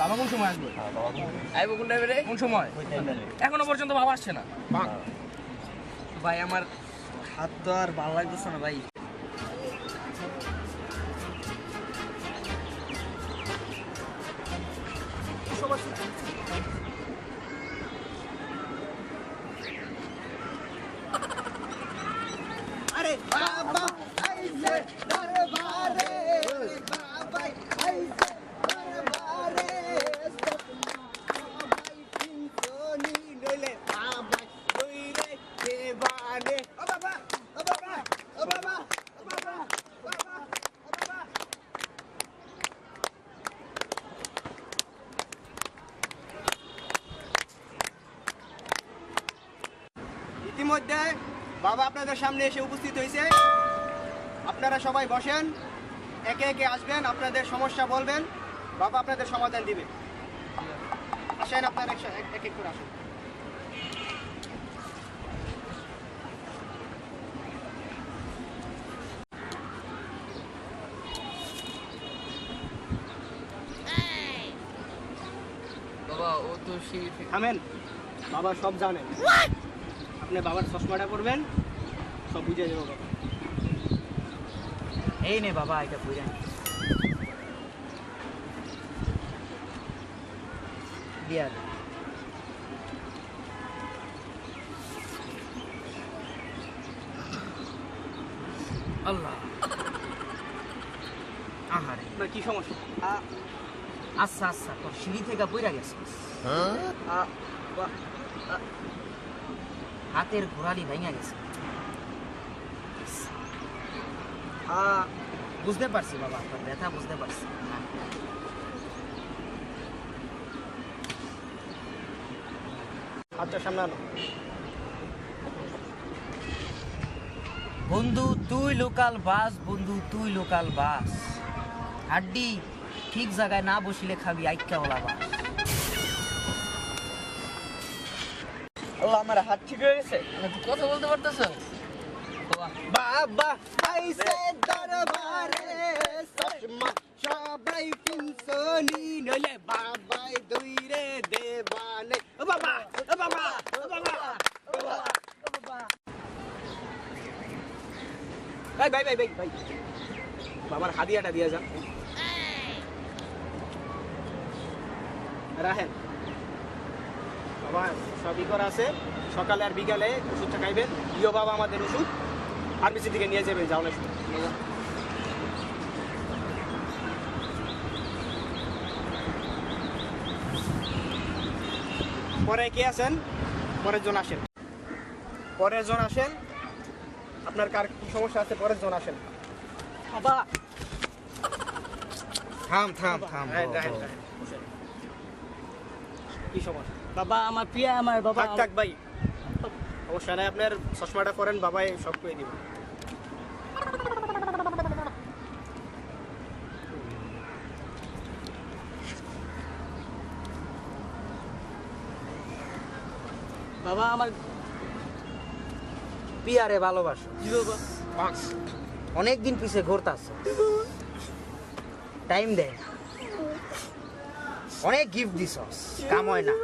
বাবা কোন সময় আসবে? আইবো কোন টাইমে কোন সময়? এখনও পর্যন্ত বাবা আসছে না। ভাই আমার হাত তো আর ভালো লাগতেছে না ভাই। বাবা ইতিমধ্যে বাবা আপনাদের সামনে এসে উপস্থিত হয়েছে। আপনারা সবাই বসেন। একে একে আসবেন, আপনাদের সমস্যা বলবেন। বাবা আপনাদের সমাধান দিবে। আসেন আপনার এক এক করে আসুন বাবা ও তো সেই থামেন। বাবা সব জানেন আপনি বাবার চশমাটা পরবেন সব বুঝে দেবো বাবা। এই নে বাবা এটা বুঝা দিয়া। আল্লাহ। আহারে। আপনার কি সমস্যা? আ- আচ্ছা আচ্ছা তোর সিঁড়ি থেকে পইরা গেছে হাতের ঘোরালি ভেঙে গেছে বুঝতে পারছি বাবা তোর ব্যথা বুঝতে পারছি। হাতটা সামনে আনো বন্ধু তুই লোকাল বাস বন্ধু তুই লোকাল বাস হাড্ডি ঠিক জায়গায় না বসিলে খাবি আইকা ওলা বাস। আল্লাহ আমার হাত ঠিক হয়ে গেছে? কথা বলতে পারতেছ? বাবা আইছে দরবারে চশমা সবাই বাবাই দইরে দেবানে। ও বাবা ও বাবা ও বাবা ও বাবা ভাই ভাই ভাই ভাই ভাই। বাবার হাদিয়াটা দিয়ে যান রাহেন সবই করা আছে। সকালে আর বিকালে ওষুধটা খাইবেন। ইয়ো বাবা আমাদের ওষুধ। ফার্মেসি থেকে নিয়ে যাবেন যাও না পরে কে আছেন? পরের জন আসেন। পরের জন আসেন। আপনার কার কি সমস্যা আছে? পরের জন আসেন। বাবা থাম থাম থাম রাহেন, রাহেন, রাহেন, বসেন। কি সমস্যা? বাবা আমার প্রিয়া আমার বাবা থাক থাক ভাই। সমস্যা নাই আপনার চশমাটা করেন বাবাই সব করে দিব। বাবা আমার পিয়ারে ভালোবাসো। জি বাবা? অনেক দিন পিছে ঘুরতাছ টাইম দে অনেক গিফট দিছস কাম হয় না।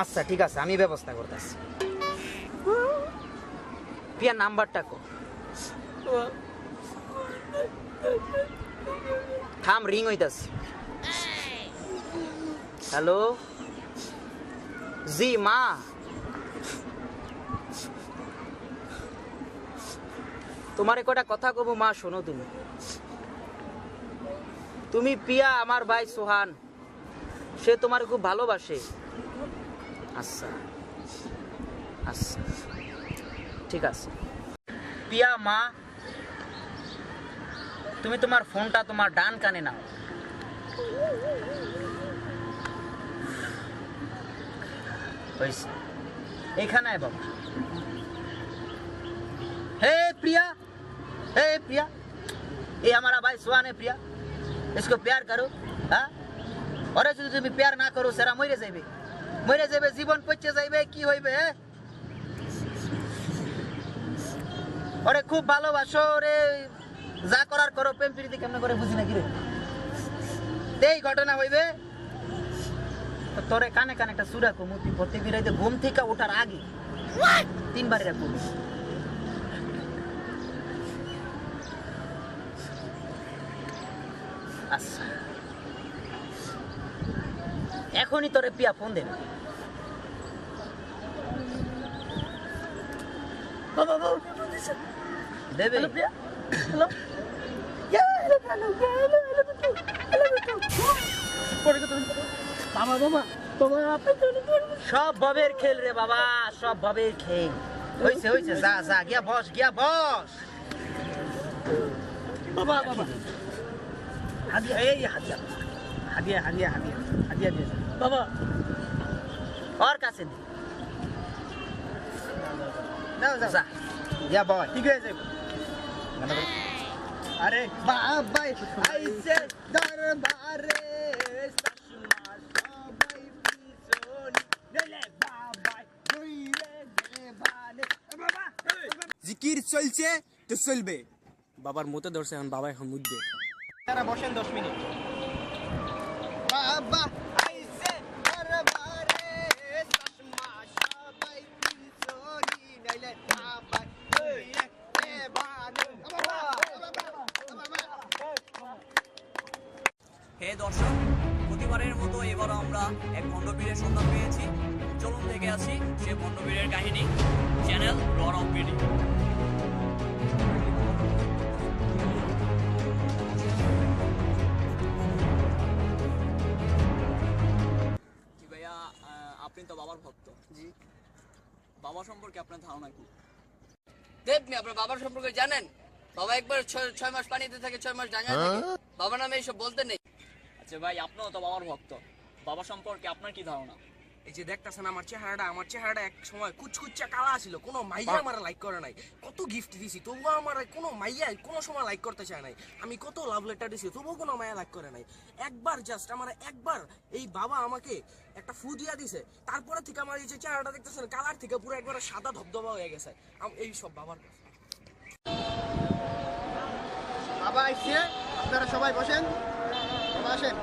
আচ্ছা ঠিক আছে, আমি ব্যবস্থা করতেছি। পিয়ার নাম্বারটা কো। থাম, রিং হইতাছে। হ্যালো? জি, মা। তোমার কটা কথা কব, মা, শোনো তুমি। তুমি পিয়া আমার ভাই সোহান। সে তোমার খুব ভালোবাসে। আচ্ছা। আচ্ছা। ঠিক আছে। পিয়া মা, তুমি তোমার ফোনটা তোমার ডান কানে নাও। এখানে বাবা। হে প্রিয়া হে প্রিয়া এ আমার ভাই সোহানে প্রিয়া इसको प्यार करो हाँ अरे যদি তুমি প্যার না করো সেরা মরে যাইবে মরে যাইবে জীবন পচে যাইবে কি হইবে হে? ওরে খুব ভালোবাসো রে যা করার করো প্রেম প্রীতি কেমন করে বুঝি না কিরে এই ঘটনা হইবে তো তোরে কানে কানে একটা সুরা কমু তুই প্রত্যেক দিন রাইতে ঘুম থেকে ওঠার আগে তিনবার এটা করবি আচ্ছা এখনই তোরে পিয়া ফোন দেবে বাবা বাবা ফোন দিছে দেবে hello Priya hello yeah hello hello hello hello hello পরে কথা বলব। বাবা বাবা বাবা আপনি তো অনেক বড়। সব ভবের খেল রে বাবা সব ভবের খেল হইছে হইছে যা যা গিয়া বস গিয়া বস বাবা বাবা হাদিয়া এই হাদিয়া। হাদিয়া হাদিয়া হাদিয়া হাদিয়া দিয়ে বাবা ওর কাছে দে যা। ঠিক হয়ে যাবে। আরে বাবাই আইছে দরবারে চশমা সবাই পিছনে। গেলে বাবাই কইরে গেলে ভালে বাবা জিকির চলছে তো চলবে। বাবার মতে ধরছে এখন বাবা এখন মুদ্দে তারা বসেন দশ মিনিট। বাবা হে দর্শক প্রতিবারের মতো এবারও আমরা এক ভণ্ডবীরের সন্ধান পেয়েছি। চলুন দেখে আছি সে ভণ্ডবীরের কাহিনী। Channel roar of BD. আপনি তো বাবার ভক্ত। জি বাবা সম্পর্কে আপনার ধারণা কি? দেবনি আপনার বাবার সম্পর্কে জানেন? বাবা একবার ছয় ছয় মাস পানিতে থাকে ছয় মাস ডাঙায় থাকে। বাবা নামে এইসব বলতে নেই। আচ্ছা ভাই আপনিও তো বাবার ভক্ত। বাবা সম্পর্কে আপনার কি ধারণা? এই যে দেখতেছেন আমার চেহারাটা আমার চেহারাটা এক সময় কুচকুচা কালা ছিল কোনো মাইয়া আমার লাইক করে নাই। কত গিফট দিছি তবুও আমার কোনো মাইয়া কোনো সময় লাইক করতে চায় নাই। আমি কত লাভ লেটার দিছি তবুও কোনো মাইয়া লাইক করে নাই। একবার জাস্ট আমার একবার এই বাবা আমাকে একটা ফু দিয়া দিছে তারপরে থেকে আমার এই যে চেহারাটা দেখতেছেন কালার থেকে পুরো একবার সাদা ধবধবা হয়ে গেছে। এই সব বাবার কাছে। বাবা আইছে আপনারা সবাই বসেন। আসেন।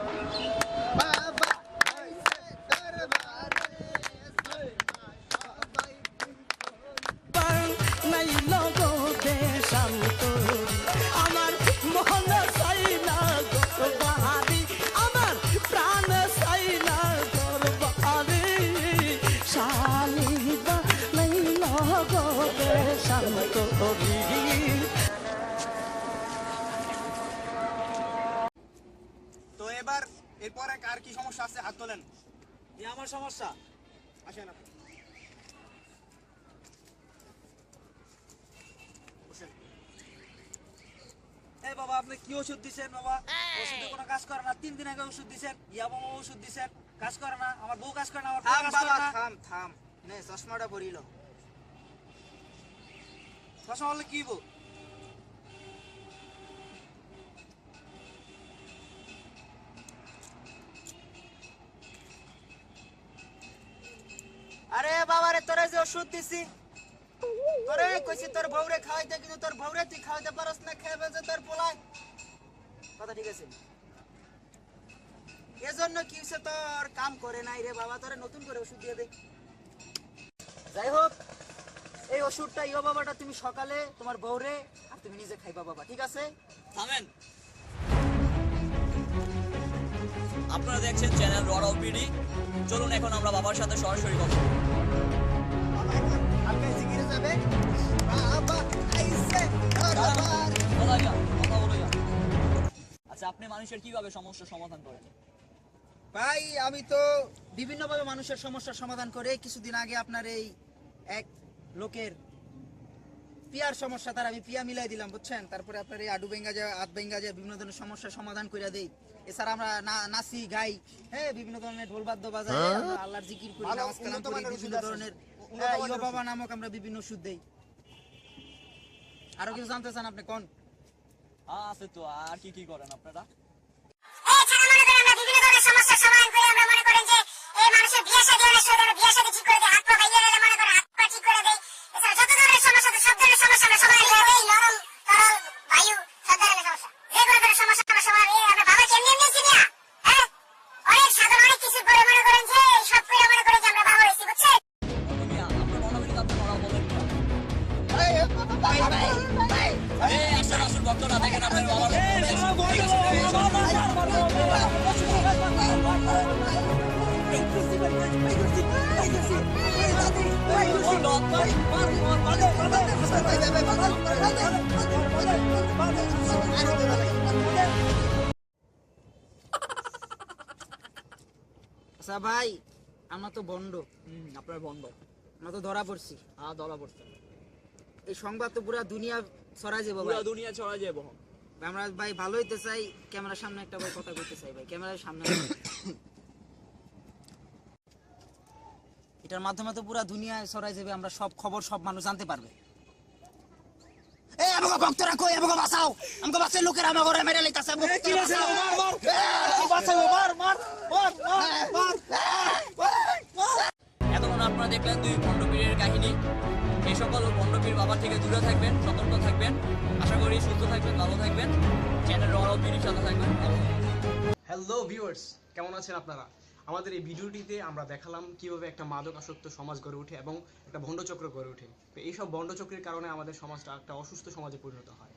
এবার এরপরে কার কি সমস্যা আছে? হাত তোলেন। আমার সমস্যা। আসেন আপনি। এই বাবা আপনি কি ওষুধ দিছেন বাবা? ওষুধে কোনো কাজ করে না। তিন দিন আগে ওষুধ দিছেন। ইয়া বাবা ওষুধ দিছেন। কাজ করে না। আমার বউ কাজ করে না আমার থাম বাবা থাম থাম। নে চশমাটা পরিল চশমা হলে কি বউ আরে বাবা রে তোরে যে ওষুধ দিছি। তোরে কইছি, তোর বউরে খাওয়াইতে, কিন্তু তোর বউরে তুই খাওয়াইতে পারস না, খেয়ে যে তোর পোলায়। কথা ঠিক আছে? এজন্য কি হইছে তোর কাম করে নাই রে বাবা? তোরে নতুন করে ওষুধ দিয়ে দে। যাই হোক, এই ওষুধটা, ইয়ো বাবাটা, তুমি সকালে তোমার বউরে আর তুমি নিজে খাইবা বাবা, ঠিক আছে? থামেন। আপনারা দেখছেন চ্যানেল রড অফ চলুন এখন আমরা বাবার সাথে সরাসরি কথা। আচ্ছা আপনি মানুষের কীভাবে সমস্যার সমাধান করেন? ভাই আমি তো বিভিন্নভাবে মানুষের সমস্যার সমাধান করে কিছুদিন আগে আপনার এই এক লোকের পিয়ার সমস্যা তার আমি পিয়া মিলাই দিলাম বুঝছেন? তারপরে আপনার এই আডু বেঙ্গা যায় আধ বেঙ্গা যায় বিভিন্ন ধরনের সমস্যার সমাধান করে দেই। এছাড়া আমরা নাচি গাই হ্যাঁ বিভিন্ন ধরনের ঢোল বাদ্য বাজাই আল্লাহর জিকির করি নামাজ কালাম করি বিভিন্ন ওষুধ ধরনের হ্যাঁ, ইয়ো বাবা নামক আমরা বিভিন্ন ওষুধ দেই। আরও কিছু জানতে চান আপনি কোন? হ্যাঁ আছে তো আর কি কি করেন আপনারা? আচ্ছা ভাই আমরা তো বন্ড হুম, আপনার বন্ধ। আমরা তো ধরা পড়ছি। হ্যাঁ ধরা পড়ছে। এই সংবাদ তো পুরা দুনিয়া ছড়াই যাব ভাই। পুরো দুনিয়া ছড়া যাব। আমরা ভাই ভালো হইতে চাই ক্যামেরার সামনে একটা ভাই কথা কইতে চাই ভাই ক্যামেরার সামনে। এটার মাধ্যমে তো পুরা দুনিয়ায় ছড়াই যাবে আমরা সব খবর সব মানুষ জানতে পারবে। এই আমাকে ভক্তরা কই? আমাকে বাঁচাও। আমাকে বাঁচাই লোকের আমার ঘরে মেরে লইতাছে আমাকে কি বাঁচাও। মার মার। বাঁচাও মার মার মার মার এতক্ষণ আপনারা দেখলেন দুই ভণ্ডপীরের কাহিনী। এই সকল ভণ্ডপীর বাবার থেকে দূরে থাকবেন সতর্ক থাকবেন। আশা করি সুস্থ থাকবেন ভালো থাকবেন। চ্যানেল রড় বিড়ির সাথে থাকবেন। হ্যালো ভিউয়ার্স কেমন আছেন আপনারা? আমাদের এই ভিডিওটিতে আমরা দেখালাম কীভাবে একটা মাদক আসক্ত সমাজ গড়ে ওঠে এবং একটা ভণ্ডচক্র গড়ে ওঠে। তো এইসব ভণ্ডচক্রের কারণে আমাদের সমাজটা একটা অসুস্থ সমাজে পরিণত হয়।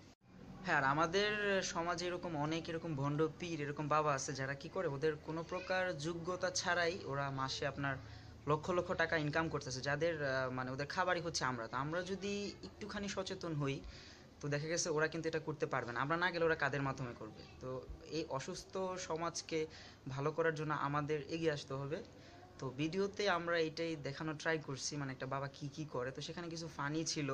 হ্যাঁ আর আমাদের সমাজে এরকম অনেক এরকম ভণ্ড পীর, এরকম বাবা আছে যারা কি করে, ওদের কোনো প্রকার যোগ্যতা ছাড়াই ওরা মাসে আপনার লক্ষ লক্ষ টাকা ইনকাম করতেছে, যাদের মানে ওদের খাবারই হচ্ছে আমরা। তো আমরা যদি একটুখানি সচেতন হই তো দেখা গেছে ওরা কিন্তু এটা করতে পারবে না। আমরা না গেলে ওরা কাদের মাধ্যমে করবে? তো এই অসুস্থ সমাজকে ভালো করার জন্য আমাদের এগিয়ে আসতে হবে। তো ভিডিওতে আমরা এটাই দেখানো ট্রাই করছি মানে একটা বাবা কি কি করে। তো সেখানে কিছু ফানি ছিল।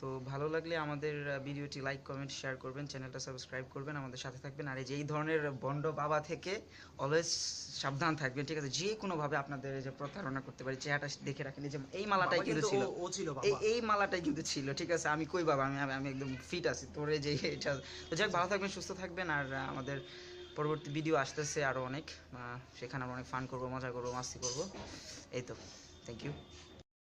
তো ভালো লাগলে আমাদের ভিডিওটি লাইক কমেন্ট শেয়ার করবেন চ্যানেলটা সাবস্ক্রাইব করবেন আমাদের সাথে থাকবেন। আর এই যে এই ধরনের বন্ড বাবা থেকে অলওয়েজ সাবধান থাকবেন ঠিক আছে? যে কোনোভাবে আপনাদের যে প্রতারণা করতে পারি চেহারাটা দেখে রাখেন এই যে এই মালাটাই কিন্তু ছিল। ও- ছিল এই মালাটাই কিন্তু ছিল ঠিক আছে? আমি কই বাবা? আমি আমি- একদম ফিট আছি তোর এই যে এটা। তো যাক ভালো থাকবেন সুস্থ থাকবেন আর আমাদের পরবর্তী ভিডিও আসতেছে আরও অনেক। আহ, সেখানে আমরা অনেক ফান করব মজা করব মাস্তি করব। এই তো থ্যাংক ইউ